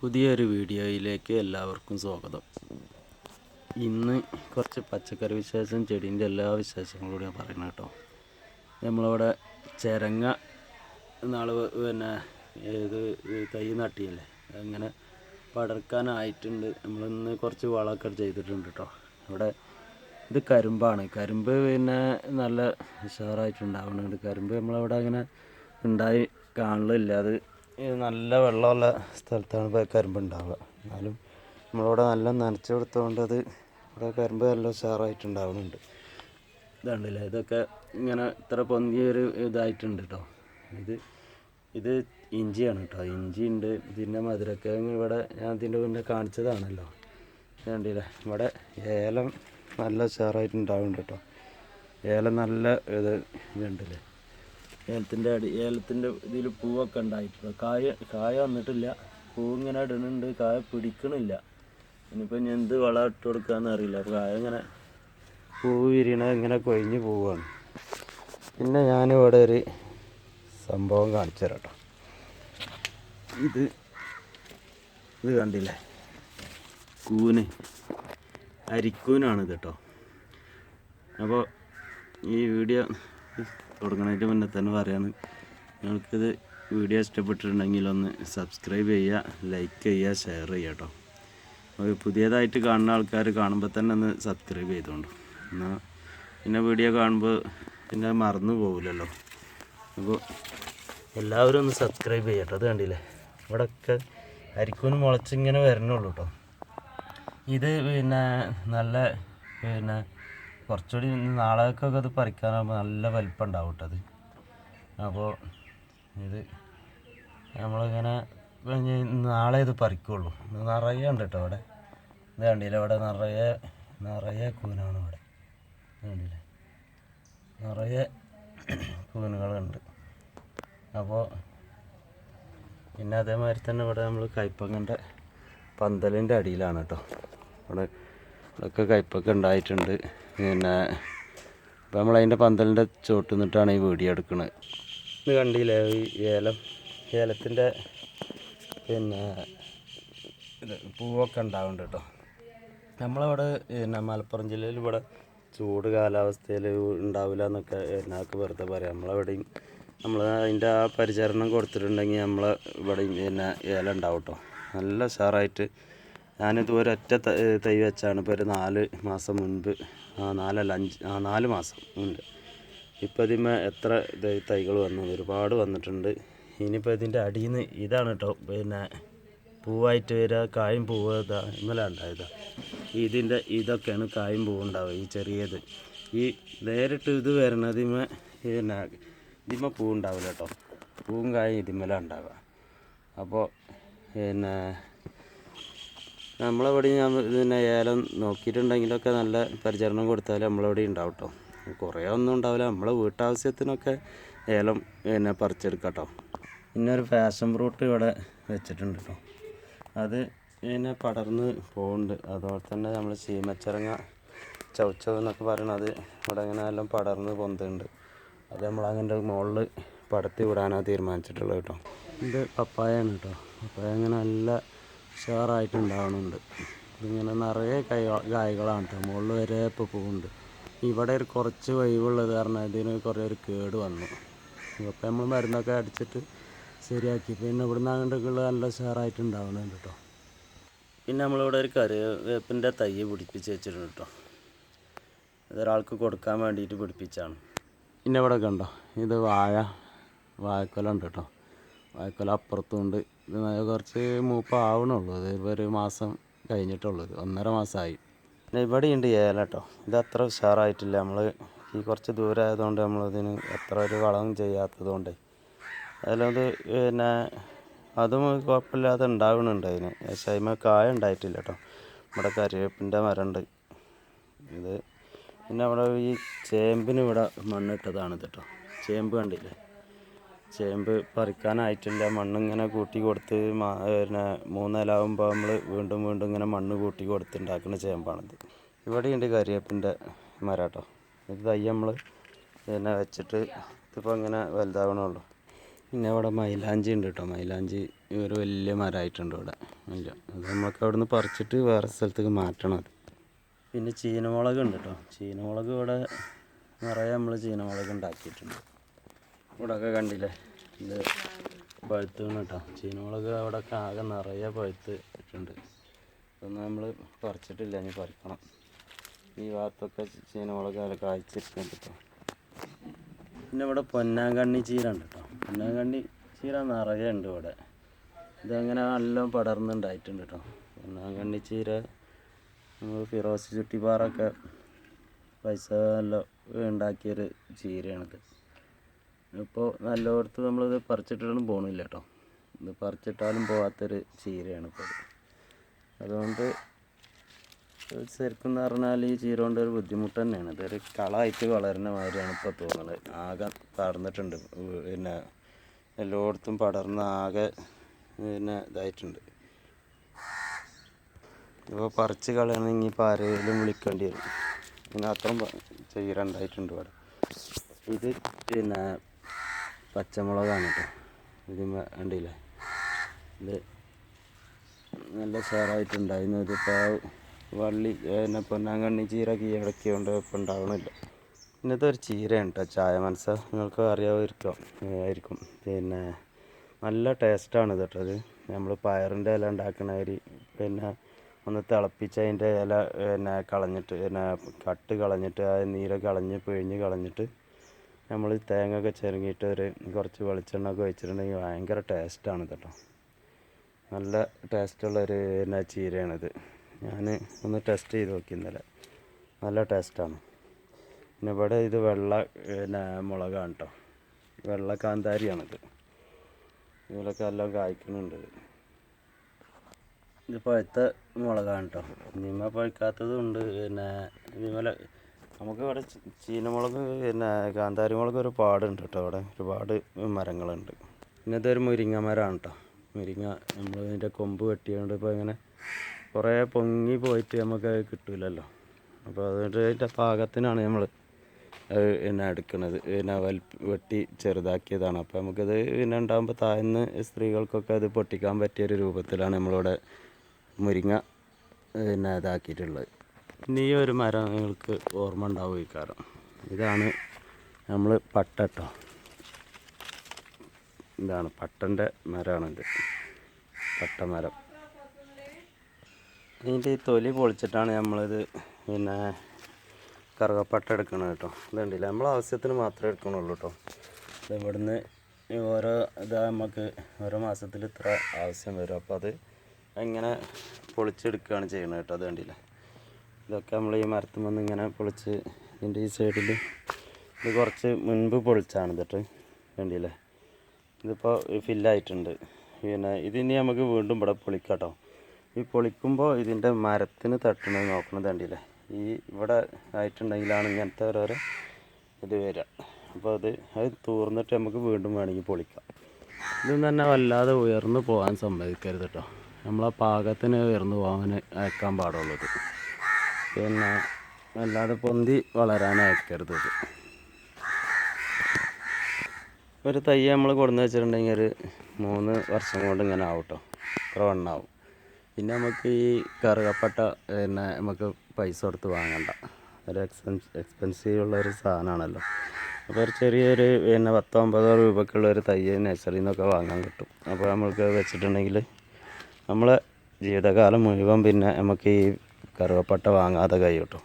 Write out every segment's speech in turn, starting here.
പുതിയൊരു വീഡിയോയിലേക്ക് എല്ലാവർക്കും സ്വാഗതം. ഇന്ന് കുറച്ച് പച്ചക്കറി വിശേഷം ചെടീന്റെ എല്ലാ വിശേഷങ്ങളും കൂടി ഞാൻ പറയുന്നത് കേട്ടോ. നമ്മളവിടെ ചിരങ്ങ നാൾ പിന്നെ ഏത് തൈ നട്ടിയല്ലേ അങ്ങനെ പടർക്കാനായിട്ടുണ്ട്. നമ്മളിന്ന് കുറച്ച് വളമൊക്കെ ചെയ്തിട്ടുണ്ട് കേട്ടോ. ഇവിടെ ഇത് കരിമ്പാണ്. കരിമ്പ് പിന്നെ നല്ല ഉഷാറായിട്ടുണ്ടാവുന്നുണ്ട് കരിമ്പ് നമ്മളവിടെ അങ്ങനെ ഉണ്ടായി കാണലില്ല. അത് നല്ല വെള്ളമുള്ള സ്ഥലത്താണ് ഇപ്പോൾ കരിമ്പ് ഉണ്ടാവുക. എന്നാലും നമ്മളിവിടെ നല്ല നനച്ചു കൊടുത്തുകൊണ്ട് അത് ഇവിടെ കരിമ്പ് നല്ല ഉഷാറായിട്ടുണ്ടാവുന്നുണ്ട് ഇതുണ്ടല്ലേ? ഇതൊക്കെ ഇങ്ങനെ ഇത്ര പൊന്തിയൊരു ഇതായിട്ടുണ്ട് കേട്ടോ ഇത് ഇത് ഇഞ്ചിയാണ് കേട്ടോ ഇഞ്ചി ഉണ്ട് പിന്നെ മധുരക്കിഴങ്ങ് ഇവിടെ ഞാൻ ഇതിന്റെ മുന്നേ കാണിച്ചതാണല്ലോ. ഇത് കണ്ടില്ലേ ഇവിടെ ഏലം നല്ല ഉഷാറായിട്ടുണ്ടാവുന്നുണ്ട് കേട്ടോ ഏലം നല്ല ഇത് ഇതുണ്ടല്ലേ? ഏലത്തിന്റെ അടി ഏലത്തിന്റെ ഇതിൽ പൂവൊക്കെ ഉണ്ടായിട്ടുണ്ട്. കായ കായ വന്നിട്ടില്ല. പൂ ഇങ്ങനെ ഇടുന്നുണ്ട്. കായ പിടിക്കണില്ല. ഇനിയിപ്പോൾ ഞാൻ എന്ത് വളം ഇട്ട് കൊടുക്കാന്ന് അറിയില്ല. അപ്പോൾ കായ ഇങ്ങനെ പൂ വിരിയണ ഇങ്ങനെ കൊഴിഞ്ഞ് പോവുകയാണ് പിന്നെ ഞാനിവിടെ ഒരു സംഭവം കാണിച്ചു തരാം കേട്ടോ ഇത് ഇത് കണ്ടില്ലേ? കൂന്. അരിക്കൂനാണ് കേട്ടോ. അപ്പോൾ ഈ വീഡിയോ തുടങ്ങുന്നതിന് മുന്നേ തന്നെ പറയാണ് നിങ്ങൾക്കിത് വീഡിയോ ഇഷ്ടപ്പെട്ടിട്ടുണ്ടെങ്കിൽ ഒന്ന് സബ്സ്ക്രൈബ് ചെയ്യുക ലൈക്ക് ചെയ്യുക ഷെയർ ചെയ്യുക കേട്ടോ അപ്പോൾ പുതിയതായിട്ട് കാണുന്ന ആൾക്കാർ കാണുമ്പോൾ തന്നെ ഒന്ന് സബ്സ്ക്രൈബ് ചെയ്തോണ്ട്. എന്നാൽ പിന്നെ വീഡിയോ കാണുമ്പോൾ പിന്നെ മറന്നു പോകില്ലല്ലോ അപ്പോൾ എല്ലാവരും ഒന്ന് സബ്സ്ക്രൈബ് ചെയ്യട്ടോ അത് കണ്ടില്ലേ? ഇവിടെയൊക്കെ അരിക്കൂന്ന് മുളച്ചിങ്ങനെ വരണുള്ളൂ കേട്ടോ ഇത് പിന്നെ നല്ല പിന്നെ കുറച്ചുകൂടി നാളേക്കൊക്കെ അത് പറിക്കാനാകുമ്പോൾ നല്ല വലിപ്പം ഉണ്ടാവും കേട്ടോ അത്. അപ്പോൾ ഇത് നമ്മളിങ്ങനെ നാളെ ഇത് പറിക്കുള്ളൂ. നിറയെ ഉണ്ട് കേട്ടോ അവിടെ. ഇത് കണ്ടില്ല? ഇവിടെ നിറയെ നിറയെ കൂനാണ് ഇവിടെ. കണ്ടില്ലേ? നിറയെ കൂനുകളുണ്ട്. അപ്പോൾ പിന്നെ അതേമാതിരി തന്നെ ഇവിടെ നമ്മൾ കയ്പങ്ങന്റെ പന്തലിന്റെ അടിയിലാണ് കേട്ടോ. ഇവിടെ ഇവിടെയൊക്കെ കയ്പൊക്കെ ഉണ്ടായിട്ടുണ്ട് പിന്നെ ഇപ്പം നമ്മൾ അതിന്റെ പന്തലിന്റെ ചോട്ട് നിന്നിട്ടാണ് ഈ വീഡിയോ എടുക്കുന്നത് ഇത് കണ്ടില്ലേ? ഈ ഏലം ഏലത്തിന്റെ പിന്നെ ഇത് പൂവൊക്കെ ഉണ്ടാവുന്നുണ്ട് കേട്ടോ നമ്മളവിടെ പിന്നെ മലപ്പുറം ജില്ലയിൽ ഇവിടെ ചൂട് കാലാവസ്ഥയിൽ ഉണ്ടാവില്ല എന്നൊക്കെ എന്നൊക്കെ വെറുതെ പറയാം. നമ്മളവിടെയും നമ്മൾ അതിന്റെ ആ പരിചരണം കൊടുത്തിട്ടുണ്ടെങ്കിൽ നമ്മൾ ഇവിടെയും പിന്നെ ഏലം ഉണ്ടാവും കേട്ടോ നല്ല ഉഷാറായിട്ട് ഞാനിത് ഒറ്റ തൈ വെച്ചാണ്. ഇപ്പോൾ ഒരു നാല് മാസം മുൻപ്. ആ നാലല്ല അഞ്ച് ആ നാല് മാസം മുൻപ്. ഇപ്പോൾ ഇതിന്മേ എത്ര തൈകൾ വന്നു? ഒരുപാട് വന്നിട്ടുണ്ട്. ഇനിയിപ്പോൾ ഇതിന്റെ അടിയിൽ നിന്ന് ഇതാണ് കേട്ടോ പിന്നെ പൂവായിട്ട് വരിക കായും പൂവ് ഇന്നലെ ഉണ്ടായതാ. ഇതിന്റെ ഇതൊക്കെയാണ് കായും പൂവ് ഉണ്ടാവുക ഈ ചെറിയത്. ഈ നേരിട്ട് ഇത് വരണതിമേ പിന്നെ ഇതിമ പൂ ഉണ്ടാവില്ല കേട്ടോ പൂവും കായും ഇതിന്മേല ഉണ്ടാവുക. അപ്പോൾ പിന്നെ നമ്മളെവിടെ ഞാൻ പിന്നെ ഏലം നോക്കിയിട്ടുണ്ടെങ്കിലൊക്കെ നല്ല പരിചരണം കൊടുത്താൽ നമ്മളവിടെ ഉണ്ടാവും കേട്ടോ കുറേ ഒന്നും ഉണ്ടാവില്ല. നമ്മളെ വീട്ടാവശ്യത്തിനൊക്കെ ഏലം പിന്നെ പറിച്ചെടുക്കാം കേട്ടോ പിന്നെ ഒരു ഫാഷൻ ഫ്രൂട്ട് ഇവിടെ വെച്ചിട്ടുണ്ട് കേട്ടോ അത് പിന്നെ പടർന്ന് പോകുന്നുണ്ട് അതുപോലെ തന്നെ നമ്മൾ ചീമച്ചിറങ്ങ ചവച്ചവ് എന്നൊക്കെ പറയണത് ഇവിടെ അങ്ങനെ എല്ലാം പടർന്ന് പൊന്തുണ്ട് അത് നമ്മൾ അങ്ങനെ മുകളിൽ പടത്തി വിടാനാണ് തീരുമാനിച്ചിട്ടുള്ളത് കേട്ടോ ഇത് പപ്പായാണ് കേട്ടോ പപ്പായ അങ്ങനെ നല്ല ഉഷാറായിട്ടുണ്ടാവണുണ്ട്. ഇതിങ്ങനെ നിറയെ കൈ കായ്കളാണ് കേട്ടോ. മുകളിൽ വരെ ഇപ്പോൾ പോകുന്നുണ്ട്. ഇവിടെ ഒരു കുറച്ച് വൈവുള്ളത് കാരണം ഇതിന് കുറേ ഒരു കേട് വന്നു. അപ്പോൾ നമ്മൾ മരുന്നൊക്കെ അടിച്ചിട്ട് ശരിയാക്കി. പിന്നെ ഇവിടുന്ന് അങ്ങോട്ടേക്കുള്ള നല്ല ഉഷാറായിട്ടുണ്ടാവുന്നുണ്ട് കേട്ടോ. പിന്നെ നമ്മളിവിടെ ഒരു കറിവേപ്പിന്റെ തൈ പിടിപ്പിച്ച് വെച്ചിട്ടുണ്ട് കേട്ടോ. ഇതൊരാൾക്ക് കൊടുക്കാൻ വേണ്ടിയിട്ട് പിടിപ്പിച്ചാണ്. പിന്നെ ഇവിടെ കണ്ടോ? ഇത് വാഴ വാഴക്കൊല ഉണ്ട് കേട്ടോ. വാഴക്കൊല അപ്പുറത്തുണ്ട്. ഇത് കുറച്ച് മൂപ്പാവണുള്ളൂ അത് ഇപ്പോൾ ഒരു മാസം കഴിഞ്ഞിട്ടുള്ളൂ. ഒന്നര മാസമായി പിന്നെ ഇവിടെയുണ്ട് ഏല കേട്ടോ ഇത് അത്ര ഉഷാറായിട്ടില്ല. നമ്മൾ ഈ കുറച്ച് ദൂരം ആയതുകൊണ്ട് നമ്മളിതിന് അത്ര ഒരു വളം ചെയ്യാത്തതുകൊണ്ട്. അതിലത് പിന്നെ അതും കുഴപ്പമില്ലാതെ ഉണ്ടാവണുണ്ട് അതിന്. പക്ഷേ അതിന് കായ ഉണ്ടായിട്ടില്ല കേട്ടോ നമ്മുടെ കരിവേപ്പിന്റെ മരമുണ്ട് ഇത് പിന്നെ അവിടെ ഈ ചേമ്പിന് ഇവിടെ മണ്ണിട്ടതാണ് കേട്ടോ ചേമ്പ് കണ്ടില്ലേ? ചേമ്പ് പറിക്കാനായിട്ടില്ല. മണ്ണിങ്ങനെ കൂട്ടി കൊടുത്ത് പിന്നെ മൂന്നിലാവുമ്പോൾ നമ്മൾ വീണ്ടും വീണ്ടും ഇങ്ങനെ മണ്ണ് കൂട്ടി കൊടുത്ത് ഉണ്ടാക്കുന്ന ചേമ്പാണിത്. ഇവിടെയുണ്ട് കരിയേപ്പിന്റെ മരാട്ടോ ഇത് തൈ നമ്മൾ പിന്നെ വെച്ചിട്ട് ഇതിപ്പോൾ ഇങ്ങനെ വലുതാവണുള്ളൂ. പിന്നെ ഇവിടെ മൈലാഞ്ചി ഉണ്ട് കേട്ടോ. മൈലാഞ്ചി ഒരു വലിയ മരമായിട്ടുണ്ട് ഇവിടെ. ഇല്ല. അത് നമുക്ക് അവിടെ നിന്ന് പറിച്ചിട്ട് വേറെ സ്ഥലത്തേക്ക് മാറ്റണം അത്. പിന്നെ ചീനമുളക് ഉണ്ട് കേട്ടോ. ചീനമുളക് ഇവിടെ നിറയെ നമ്മൾ ചീനമുളക് ഉണ്ടാക്കിയിട്ടുണ്ട്. ഇവിടെയൊക്കെ കണ്ടില്ലേ? ഇത് പഴുത്ത് കേട്ടോ. ചീനമുളക് അവിടെയൊക്കെ ആകെ നിറയെ പഴുത്ത് ഇട്ടുണ്ട്. ഇതൊന്നും നമ്മൾ പറിച്ചിട്ടില്ല ഇനി പറിക്കണം. ഈ ഭാഗത്തൊക്കെ ചീനമുളക് അതിൽ കായ്ച്ചിട്ടുണ്ട് കേട്ടോ. പിന്നെ ഇവിടെ പൊന്നാങ്കണ്ണി ചീര ഉണ്ട് കേട്ടോ. പൊന്നാങ്കണ്ണി ചീര നിറയെ ഉണ്ട് ഇവിടെ. ഇതങ്ങനെ നല്ല പടർന്നുണ്ടായിട്ടുണ്ട് കേട്ടോ. പൊന്നാങ്കണ്ണി ചീര നമ്മൾ ഫിറോസ് ചുട്ടിപ്പാറൊക്കെ പൈസ നല്ല ഉണ്ടാക്കിയൊരു ചീരയാണിത്. ഇപ്പോൾ നല്ലോടത്ത് നമ്മളിത് പറിച്ചിട്ടൊന്നും പോകണില്ല കേട്ടോ ഇത് പറിച്ചിട്ടാലും പോകാത്തൊരു ചീരയാണ് ഇപ്പോൾ അതുകൊണ്ട് ശരിക്കും എന്ന് പറഞ്ഞാൽ ഈ ചീര കൊണ്ട് ഒരു ബുദ്ധിമുട്ട് തന്നെയാണ്. ഇതൊരു കളായിട്ട് വളരുന്ന മാതിരിയാണ് ഇപ്പോൾ തോന്നുന്നത് ആകെ പടർന്നിട്ടുണ്ട്. പിന്നെ എല്ലായിടത്തും പടർന്ന് ആകെ പിന്നെ ഇതായിട്ടുണ്ട്. ഇപ്പോൾ പറിച്ച് കളയണമെങ്കിൽ ഇപ്പോൾ ആരെങ്കിലും വിളിക്കേണ്ടി വരും. പിന്നെ അത്രയും ചീര ഉണ്ടായിട്ടുണ്ട് ഇവിടെ. ഇത് പിന്നെ പച്ചമുളകാണ് കേട്ടോ ഇത് കണ്ടില്ലേ? ഇത് നല്ല ഉഷാറായിട്ടുണ്ടായിരുന്നു ഇതിപ്പോൾ വള്ളി പിന്നെ പൊന്നാങ്കണ്ണി ചീര കീഴടക്കിയോണ്ട് ഇപ്പം ഉണ്ടാവണില്ല ഇന്നത്തെ ഒരു ചീരയാണ് കേട്ടോ ചായ മനസ്സ നിങ്ങൾക്ക് അറിയാമായിരിക്കും. ആയിരിക്കും. പിന്നെ നല്ല ടേസ്റ്റാണ് കേട്ടോ ഇത്. നമ്മൾ പയറിന്റെ ഇല ഉണ്ടാക്കണ അരി പിന്നെ ഒന്ന് തിളപ്പിച്ച് അതിന്റെ ഇല പിന്നെ കളഞ്ഞിട്ട് പിന്നെ കട്ട് കളഞ്ഞിട്ട് ആ നീരൊക്കെ കളഞ്ഞ് പിഴിഞ്ഞ് കളഞ്ഞിട്ട് നമ്മൾ തേങ്ങ ഒക്കെ ചെറുങ്ങിയിട്ട് ഒരു കുറച്ച് വെളിച്ചെണ്ണ ഒക്കെ വെച്ചിട്ടുണ്ടെങ്കിൽ ഭയങ്കര ടേസ്റ്റാണ് കേട്ടോ നല്ല ടേസ്റ്റുള്ളൊരു എന്നാ ചീരയാണിത്. ഞാൻ ഒന്ന് ടെസ്റ്റ് ചെയ്ത് നോക്കി ഇന്നലെ. നല്ല ടേസ്റ്റാണ്. പിന്നെ ഇവിടെ ഇത് വെള്ള പിന്നെ മുളകാണ് കേട്ടോ വെള്ള കാന്താരിയാണിത് ഇതിലൊക്കെ എല്ലാം കായ്ക്കുന്നുണ്ട് ഇത്. പഴുത്ത മുളകാണ് കേട്ടോ നിമ പഴുക്കാത്തതും ഉണ്ട്. പിന്നെ നിമല നമുക്ക് ഇവിടെ ചീനമുളക് പിന്നെ കാന്താരി മുളക് ഒരു പാടുണ്ട് കേട്ടോ അവിടെ. ഒരുപാട് മരങ്ങളുണ്ട്. പിന്നെ ഇതൊരു മുരിങ്ങ മരമാണ് കേട്ടോ. മുരിങ്ങ നമ്മൾ ഇതിന്റെ കൊമ്പ് വെട്ടിയോണ്ട് ഇപ്പോൾ ഇങ്ങനെ കുറേ പൊങ്ങി പോയിട്ട് നമുക്ക് കിട്ടില്ലല്ലോ അപ്പോൾ അതുകൊണ്ട് അതിന്റെ പാകത്തിനാണ് നമ്മൾ അത് പിന്നെ എടുക്കുന്നത് പിന്നെ വൽ വെട്ടി ചെറുതാക്കിയതാണ്. അപ്പോൾ നമുക്കത് പിന്നെ ഉണ്ടാകുമ്പോൾ താഴ്ന്ന് സ്ത്രീകൾക്കൊക്കെ അത് പൊട്ടിക്കാൻ പറ്റിയ ഒരു രൂപത്തിലാണ് നമ്മളിവിടെ മുരിങ്ങ പിന്നെ ഇതാക്കിയിട്ടുള്ളത്. ഇനി ഈ ഒരു മരം നിങ്ങൾക്ക് ഓർമ്മ ഉണ്ടാവും കാരണം ഇതാണ് നമ്മൾ പട്ട കേട്ടോ. ഇതാണ് പട്ടന്റെ മരമാണിത് പട്ടമരം ഇതിന്റെ ഈ തൊലി പൊളിച്ചിട്ടാണ് നമ്മളിത് പിന്നെ കറുകപ്പട്ട എടുക്കണത് കേട്ടോ. ഇതുണ്ടല്ല? നമ്മൾ ആവശ്യത്തിന് മാത്രമേ എടുക്കണുള്ളൂ കേട്ടോ. ഇത് ഇവിടുന്ന് ഓരോ ഇതാ നമുക്ക് ഓരോ മാസത്തിൽ ഇത്ര ആവശ്യം വരും. അപ്പോൾ അത് എങ്ങനെ പൊളിച്ചെടുക്കുകയാണ് ചെയ്യണത് കേട്ടോ? അത് കണ്ടില്ലേ? ഇതൊക്കെ നമ്മൾ ഈ മരത്തുമ്പോൾ ഇങ്ങനെ പൊളിച്ച് ഇതിന്റെ ഈ സൈഡിൽ ഇത് കുറച്ച് മുൻപ് പൊളിച്ചാണ് ഇതിട്ട് വേണ്ടിയില്ലേ ഇതിപ്പോൾ ഫില്ലായിട്ടുണ്ട്. പിന്നെ ഇതിനി നമുക്ക് വീണ്ടും ഇവിടെ പൊളിക്കാട്ടോ. ഈ പൊളിക്കുമ്പോൾ ഇതിന്റെ മരത്തിന് തട്ടണത് നോക്കണം കണ്ടില്ലേ? ഈ ഇവിടെ ആയിട്ടുണ്ടെങ്കിലാണ് ഇങ്ങനത്തെ ഓരോരോ ഇത് വരിക. അപ്പോൾ അത് അത് തൂർന്നിട്ട് നമുക്ക് വീണ്ടും വേണമെങ്കിൽ പൊളിക്കാം. ഇതും തന്നെ വല്ലാതെ ഉയർന്നു പോകാൻ സമ്മതിക്കരുത് കേട്ടോ. നമ്മളെ പാകത്തിന് ഉയർന്നു പോകാൻ അയക്കാൻ പാടുള്ളൂ ഇത്. പിന്നെ അല്ലാതെ പൊന്തി വളരാൻ അയക്കരുത് ഇത്. ഒരു തൈ നമ്മൾ കൊടുന്ന് വെച്ചിട്ടുണ്ടെങ്കിൽ ഒരു മൂന്ന് വർഷം കൊണ്ട് ഇങ്ങനെ ആവും കേട്ടോ ഇത്ര വണ്ണാവും. പിന്നെ നമുക്ക് ഈ കറുകപ്പട്ട പിന്നെ നമുക്ക് പൈസ കൊടുത്ത് വാങ്ങണ്ട. ഒരു എക്സ്പെൻസ് എക്സ്പെൻസീവ് ഉള്ള ഒരു സാധനമാണല്ലോ അപ്പോൾ ഒരു ചെറിയൊരു പിന്നെ പത്തോ അമ്പതോ ഒരു തയ്യ നഴ്സറിയിൽ നിന്നൊക്കെ വാങ്ങാൻ കിട്ടും. അപ്പോൾ നമ്മൾക്ക് വെച്ചിട്ടുണ്ടെങ്കിൽ നമ്മളെ ജീവിതകാലം മുഴുവൻ പിന്നെ നമുക്ക് ഈ കറുവപ്പട്ട വാങ്ങാതെ കഴിയും കേട്ടോ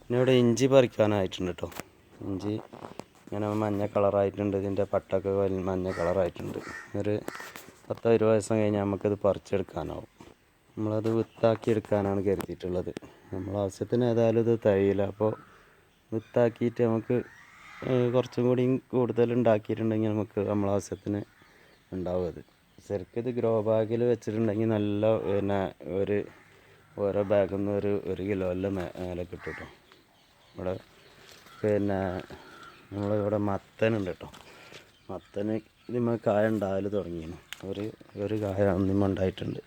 പിന്നെ ഇവിടെ ഇഞ്ചി പറിക്കാനായിട്ടുണ്ട് കേട്ടോ ഇഞ്ചി ഇങ്ങനെ മഞ്ഞ കളറായിട്ടുണ്ട്. ഇതിന്റെ പട്ടൊക്കെ വലിയ മഞ്ഞ കളറായിട്ടുണ്ട്. ഒരു പത്തോ ഇരുപത് ദിവസം കഴിഞ്ഞാൽ നമുക്കത് പറിച്ചെടുക്കാനാവും. നമ്മളത് വിത്താക്കി എടുക്കാനാണ് കരുതിയിട്ടുള്ളത്. നമ്മൾ ആവശ്യത്തിന് ഏതായാലും ഇത് തയ്യില്ല അപ്പോൾ വിത്താക്കിയിട്ട് നമുക്ക് കുറച്ചും കൂടി കൂടുതൽ ഉണ്ടാക്കിയിട്ടുണ്ടെങ്കിൽ നമുക്ക് നമ്മളെ ആവശ്യത്തിന് ഉണ്ടാവും അത്. ശരിക്കും ഇത് ഗ്രോ ബാഗിൽ വെച്ചിട്ടുണ്ടെങ്കിൽ നല്ല പിന്നെ ഒരു ഓരോ ബാഗിൽ നിന്ന് ഒരു ഒരു കിലോയിലെ മേലെ കിട്ടും കേട്ടോ ഇവിടെ പിന്നെ നമ്മളിവിടെ മത്തനുണ്ട് കേട്ടോ മത്തന് ഇതിന്മേൽ കായ ഉണ്ടായാൽ തുടങ്ങിയാണ് ഒരു ഒരു കായ ഒന്നിമ്മ ഉണ്ടായിട്ടുണ്ട്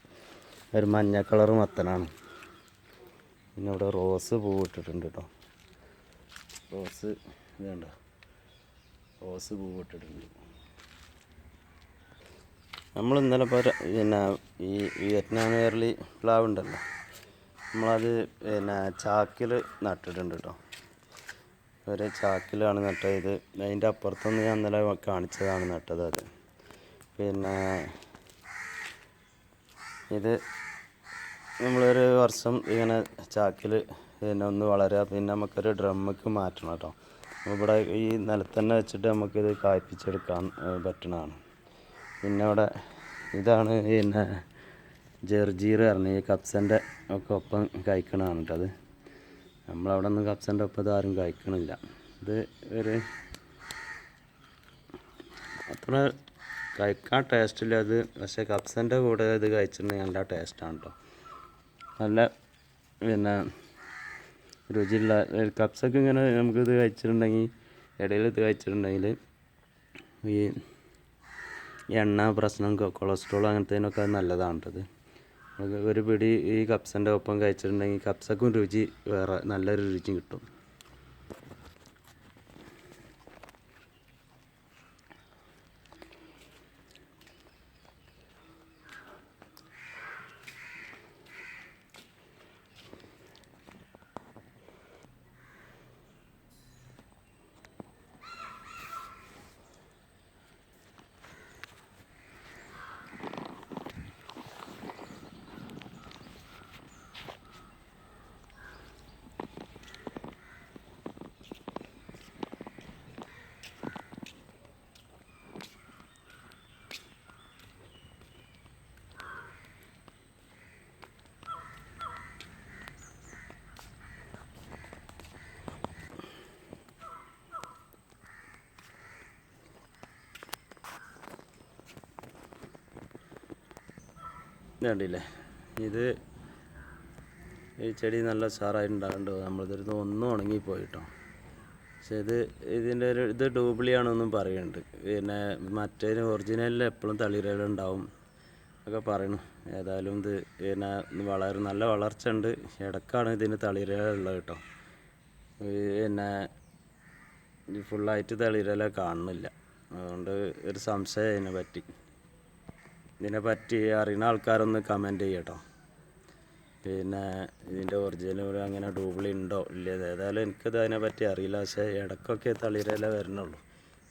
ഒരു മഞ്ഞ കളർ മത്തനാണ്. പിന്നെ ഇവിടെ റോസ് പൂവിട്ടിട്ടുണ്ട് കേട്ടോ റോസ് ഇതുണ്ട് റോസ് പൂവിട്ടിട്ടുണ്ട് നമ്മൾ ഇന്നലെ ഇപ്പോൾ പിന്നെ ഈ വിയറ്റ്നാം വേർലി പ്ലാവ് ഉണ്ടല്ലോ. നമ്മളത് പിന്നെ ചാക്കിൽ നട്ടിട്ടുണ്ട് കേട്ടോ ഒരു ചാക്കിലാണ് നട്ടത്. ഇത് അതിന്റെ അപ്പുറത്തൊന്ന് ഞാൻ ഇന്നലെ കാണിച്ചതാണ് നട്ടത് അത്. പിന്നെ ഇത് നമ്മളൊരു വർഷം ഇങ്ങനെ ചാക്കിൽ പിന്നെ ഒന്ന് വളരുക പിന്നെ നമുക്കൊരു ഡ്രമ്മക്ക് മാറ്റണം കേട്ടോ ഇവിടെ ഈ നിലത്ത് തന്നെ വെച്ചിട്ട് നമുക്കിത് കായ്പ്പിച്ചെടുക്കാൻ പറ്റണതാണ്. പിന്നെ അവിടെ ഇതാണ് പിന്നെ ജെർജീർ പറഞ്ഞ ഈ കപ്സന്റെ ഒക്കെ ഒപ്പം കഴിക്കണതാണ് കേട്ടത് നമ്മളവിടെ നിന്ന് കപ്സന്റെ ഒപ്പം ഇതാരും കഴിക്കണില്ല. ഇത് ഒരു അത്ര കഴിക്കാൻ ടേസ്റ്റില്ല അത് പക്ഷേ കപ്സന്റെ കൂടെ ഇത് കഴിച്ചിട്ടുണ്ടെങ്കിൽ നല്ല ടേസ്റ്റാണ് കേട്ടോ നല്ല പിന്നെ രുചിയുള്ള കപ്സൊക്കെ ഇങ്ങനെ നമുക്കിത് കഴിച്ചിട്ടുണ്ടെങ്കിൽ ഇടയിൽ ഇത് കഴിച്ചിട്ടുണ്ടെങ്കിൽ ഈ എണ്ണ പ്രശ്നം കൊളസ്ട്രോൾ അങ്ങനത്തേനൊക്കെ നല്ലതാണ് കേട്ടോ ഇത്. നമുക്ക് ഒരു പിടി ഈ കപ്സന്റെ ഒപ്പം കഴിച്ചിട്ടുണ്ടെങ്കിൽ കപ്സക്കും രുചി വേറെ നല്ലൊരു രുചി കിട്ടും. കണ്ടില്ലേ? ഇത് ഈ ചെടി നല്ല ഉഷാറായിട്ടുണ്ടാകുന്നുണ്ട് നമ്മളിതിരുന്ന് ഒന്നും ഉണങ്ങിപ്പോയി കേട്ടോ പക്ഷെ ഇത് ഇതിന്റെ ഒരു ഇത് ഡൂപ്ലിയാണെന്നും പറയുന്നുണ്ട്. പിന്നെ മറ്റേതിന് ഒറിജിനലിൽ എപ്പോഴും തളിരലുണ്ടാവും ഒക്കെ പറയണു ഏതായാലും ഇത് പിന്നെ വളരെ നല്ല വളർച്ച ഉണ്ട്. ഇടക്കാണ് ഇതിന് തളിരലുള്ളത് കേട്ടോ. പിന്നെ ഫുള്ളായിട്ട് തളിരല കാണുന്നില്ല. അതുകൊണ്ട് ഒരു സംശയം അതിനെ പറ്റി. ഇതിനെ പറ്റി അറിയുന്ന ആൾക്കാരൊന്ന് കമന്റ് ചെയ്യട്ടോ. പിന്നെ ഇതിന്റെ ഒറിജിനൽ അങ്ങനെ ഡൂബിൾ ഉണ്ടോ? ഇല്ലേ? ഏതായാലും എനിക്കത് അതിനെപ്പറ്റി അറിയില്ല. പക്ഷേ ഇടയ്ക്കൊക്കെ തളിരയില വരണുള്ളൂ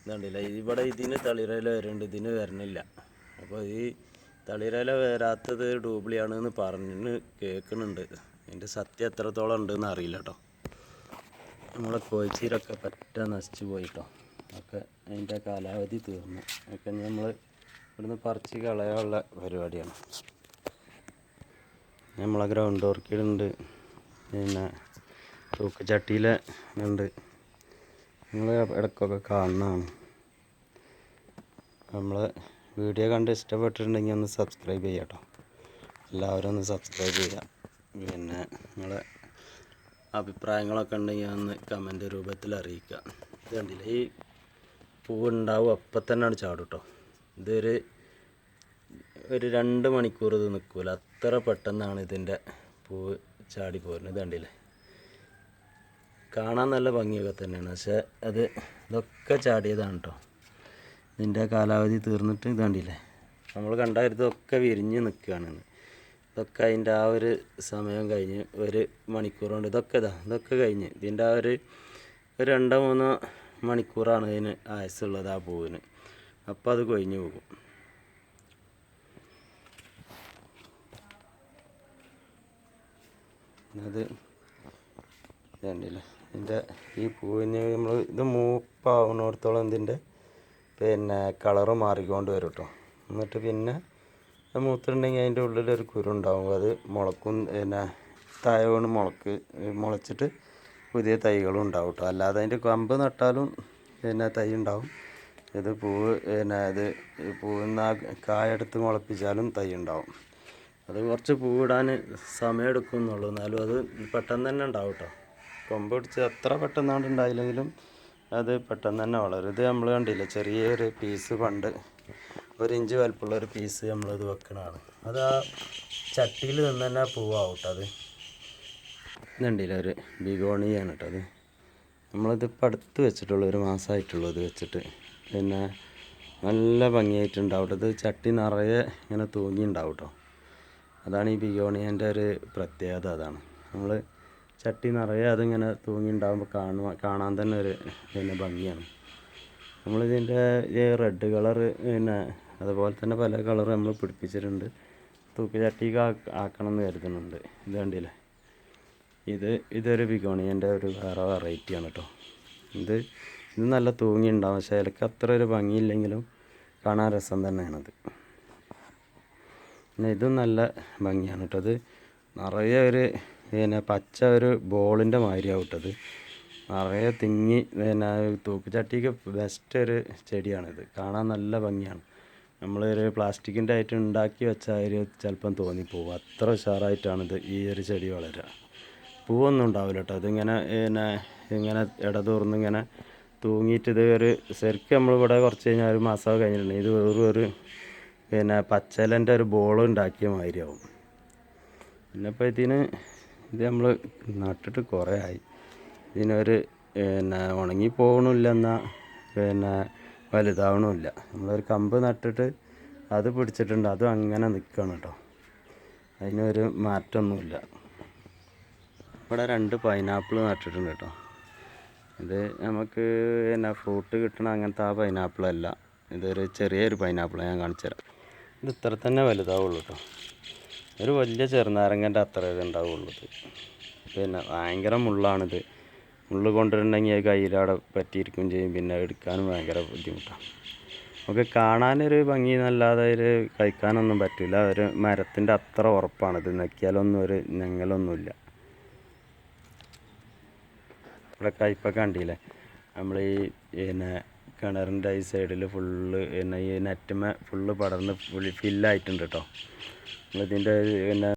ഇതുണ്ടല്ല? ഇവിടെ ഇതിന് തളിരയില വരുന്നുണ്ട്. ഇതിന് വരണില്ല അപ്പോൾ ഈ തളിരയില വരാത്തത് ഡൂപ്ലിയാണെന്ന് പറഞ്ഞ് കേൾക്കുന്നുണ്ട്. അതിന്റെ സത്യം എത്രത്തോളം ഉണ്ടെന്ന് അറിയില്ല കേട്ടോ. നമ്മളെ കോഴിച്ചീരൊക്കെ പറ്റ നശിച്ചു പോയിട്ടോ. ഒക്കെ അതിന്റെ കാലാവധി തീർന്നു. ഒക്കെ നമ്മൾ ഇവിടുന്ന് പറിച്ച് കളയാനുള്ള പരിപാടിയാണ്. നമ്മളെ ഗ്രൗണ്ട് ഓർക്കിഡ് ഉണ്ട് പിന്നെ തൂക്കുചട്ടിയിലെ ഉണ്ട് നിങ്ങൾ ഇടയ്ക്കൊക്കെ കാണുന്നതാണ്. നമ്മൾ വീഡിയോ കണ്ട് ഇഷ്ടപ്പെട്ടിട്ടുണ്ടെങ്കിൽ ഒന്ന് സബ്സ്ക്രൈബ് ചെയ്യാം കേട്ടോ എല്ലാവരും ഒന്ന് സബ്സ്ക്രൈബ് ചെയ്യാം പിന്നെ നിങ്ങളെ അഭിപ്രായങ്ങളൊക്കെ ഉണ്ടെങ്കിൽ ഒന്ന് കമന്റ് രൂപത്തിൽ അറിയിക്കുക. ഇത് കണ്ടില്ലേ? ഈ പൂവുണ്ടാവും അപ്പം തന്നെയാണ് ചാടും കേട്ടോ ഇതൊരു ഒരു രണ്ട് മണിക്കൂർ ഇത് നിൽക്കൂല. അത്ര പെട്ടെന്നാണ് ഇതിന്റെ പൂവ് ചാടി പോരുന്നത്. കണ്ടില്ലേ? കാണാൻ നല്ല ഭംഗിയൊക്കെ തന്നെയാണ്. പക്ഷേ അത് ഇതൊക്കെ ചാടിയതാണ് കേട്ടോ ഇതിന്റെ കാലാവധി തീർന്നിട്ട് ഇത് കണ്ടില്ലേ? നമ്മൾ കണ്ടായിരുന്നതൊക്കെ വിരിഞ്ഞ് നിൽക്കുകയാണ് ഇതൊക്കെ അതിന്റെ ആ ഒരു സമയം കഴിഞ്ഞ് ഒരു മണിക്കൂർ കൊണ്ട് ഇതൊക്കെ ഇതാ ഇതൊക്കെ കഴിഞ്ഞ്. ഇതിന്റെ ആ ഒരു രണ്ടോ മൂന്നോ മണിക്കൂറാണ് ഇതിന് ആയുസുള്ളത് ആ പൂവിന്. അപ്പോൾ അത് കൊഴിഞ്ഞു പോകും. അത് കണ്ടില്ലേ ഇതിന്റെ ഈ പൂവിന് നമ്മൾ ഇത് മൂപ്പാവുന്നിടത്തോളം ഇതിന്റെ പിന്നെ കളറ് മാറിക്കൊണ്ട് വരും കേട്ടോ എന്നിട്ട് പിന്നെ മൂത്തിട്ടുണ്ടെങ്കിൽ അതിന്റെ ഉള്ളിലൊരു ഒരു കുരുണ്ടാവും. അത് മുളക്കും പിന്നെ താഴെ വീണ് മുളക്ക് മുളച്ചിട്ട് പുതിയ തൈകളും ഉണ്ടാവും കേട്ടോ അല്ലാതെ അതിന്റെ കമ്പ് നട്ടാലും പിന്നെ തൈ ഉണ്ടാവും. ഇത് പൂവ് പിന്നെ ഇത് പൂവിൽ നിന്ന് ആ കായെടുത്ത് മുളപ്പിച്ചാലും തൈ ഉണ്ടാവും. അത് കുറച്ച് പൂവിടാൻ സമയമെടുക്കും എന്നുള്ളൂ. എന്നാലും അത് പെട്ടെന്ന് തന്നെ ഉണ്ടാവും കേട്ടോ കൊമ്പ് പിടിച്ച് അത്ര പെട്ടെന്നാണ് ഉണ്ടായില്ലെങ്കിലും അത് പെട്ടെന്ന് തന്നെ വളരും. ഇത് നമ്മൾ കണ്ടില്ല ചെറിയൊരു പീസ് പണ്ട് ഒരു ഇഞ്ച് വലുപ്പമുള്ള ഒരു പീസ് നമ്മളിത് വെക്കണതാണ്. അത് ആ ചട്ടിയിൽ നിന്ന് തന്നെ പൂവാവും കേട്ടോ അത്. ഇതുണ്ടില്ല ഒരു ബിഗോണിയാണ് കേട്ടോ അത്. നമ്മളിത് ഇപ്പം അടുത്ത് വെച്ചിട്ടുള്ളൂ ഒരു മാസമായിട്ടുള്ളൂ ഇത് വെച്ചിട്ട് പിന്നെ നല്ല ഭംഗിയായിട്ടുണ്ടാവും കേട്ടോ ഇത് ചട്ടി നിറയെ ഇങ്ങനെ തൂങ്ങിയിട്ടുണ്ടാവും കേട്ടോ അതാണ് ഈ ബിയോണിയന്റെ ഒരു പ്രത്യേകത അതാണ്. നമ്മൾ ചട്ടി നിറയെ അതിങ്ങനെ തൂങ്ങിയിട്ടുണ്ടാകുമ്പോൾ കാണുക കാണാൻ തന്നെ ഒരു പിന്നെ ഭംഗിയാണ്. നമ്മളിതിന്റെ ഈ റെഡ് കളർ പിന്നെ അതുപോലെ തന്നെ പല കളർ നമ്മൾ പിടിപ്പിച്ചിട്ടുണ്ട്. തൂക്കി ചട്ടിക്ക് ആക്ക- ആക്കണം എന്ന് കരുതുന്നുണ്ട്. ഇത് കണ്ടില്ലേ? ഇത് ഇതൊരു ബിഗോണിയന്റെ ഒരു വേറെ വെറൈറ്റിയാണ് കേട്ടോ ഇത് ഇത് നല്ല തൂങ്ങി ഉണ്ടാവും പക്ഷേ ഇലക്ക് അത്ര ഒരു ഭംഗിയില്ലെങ്കിലും കാണാൻ രസം തന്നെയാണത്. പിന്നെ ഇതും നല്ല ഭംഗിയാണ് കേട്ടോ. അത് നിറയെ ഒരു പിന്നെ പച്ച ഒരു ബോളിന്റെ മാതിരിയാവും കേട്ടത് നിറയെ തിങ്ങി പിന്നെ തൂക്കുചട്ടിക്ക് ബെസ്റ്റ് ഒരു ചെടിയാണിത്. കാണാൻ നല്ല ഭംഗിയാണ്. നമ്മളൊരു പ്ലാസ്റ്റിക്കിന്റെ ആയിട്ട് ഉണ്ടാക്കി വെച്ചാൽ ഒരു ചിലപ്പം തോന്നിപ്പോവും. അത്ര ഉഷാറായിട്ടാണിത് ഈ ഒരു ചെടി വളരുക പൂവൊന്നും ഉണ്ടാവില്ല കേട്ടോ. അതിങ്ങനെ പിന്നെ ഇങ്ങനെ ഇടതൂർന്ന് ഇങ്ങനെ തൂങ്ങിയിട്ട് ഇത് ഒരു ശരിക്കും നമ്മളിവിടെ കുറച്ച് കഴിഞ്ഞാൽ ഒരു മാസമൊക്കെ കഴിഞ്ഞിട്ടുണ്ട്. ഇത് വെറും ഒരു പിന്നെ പച്ചലന്റെ ഒരു ബോൾ ഉണ്ടാക്കിയ മാതിരിയാവും. പിന്നെ ഇപ്പോൾ ഇതിന് ഇത് നമ്മൾ നട്ടിട്ട് കുറേ ആയി. ഇതിനൊരു പിന്നെ ഉണങ്ങി പോകണമില്ല എന്നാൽ പിന്നെ വലുതാവണമില്ല നമ്മളൊരു കമ്പ് നട്ടിട്ട് അത് പിടിച്ചിട്ടുണ്ട്. അതും അങ്ങനെ നിൽക്കണം കേട്ടോ അതിനൊരു മാറ്റമൊന്നുമില്ല ഇവിടെ രണ്ട് പൈനാപ്പിൾ നട്ടിട്ടുണ്ട് കേട്ടോ ഇത് നമുക്ക് എന്നാ ഫ്രൂട്ട് കിട്ടണ അങ്ങനത്തെ ആ പൈനാപ്പിൾ അല്ല. ഇതൊരു ചെറിയൊരു പൈനാപ്പിൾ ഞാൻ കാണിച്ചു തരാം. ഇത് ഇത്ര തന്നെ വലുതാവുള്ളൂ കേട്ടോ ഒരു വലിയ ചെറുനാരങ്ങന്റെ അത്ര ഉണ്ടാവുള്ളൂ ഇത്. പിന്നെ ഭയങ്കര മുള്ളാണിത്. മുള്ള് കൊണ്ടിട്ടുണ്ടെങ്കിൽ അത് കയ്യിലവിടെ പറ്റിയിരിക്കും ചെയ്യും. പിന്നെ എടുക്കാനും ഭയങ്കര ബുദ്ധിമുട്ടാണ് നമുക്ക് കാണാനൊരു ഭംഗി എന്നല്ലാതെ ഒരു കഴിക്കാനൊന്നും പറ്റില്ല. ഒരു മരത്തിന്റെ അത്ര ഉറപ്പാണ് ഇത്. നക്കിയാലൊന്നും ഒരു ഞങ്ങലൊന്നുമില്ല. ഇവിടെ കയ്പൊക്കെ കണ്ടില്ലേ? നമ്മൾ ഈ പിന്നെ കിണറിന്റെ ഈ സൈഡിൽ ഫുള്ള് പിന്നെ ഈ നെറ്റുമേ ഫുള്ള് പടർന്ന് ഫുള്ള് ഫില്ലായിട്ടുണ്ട് കേട്ടോ നമ്മളിതിന്റെ പിന്നെ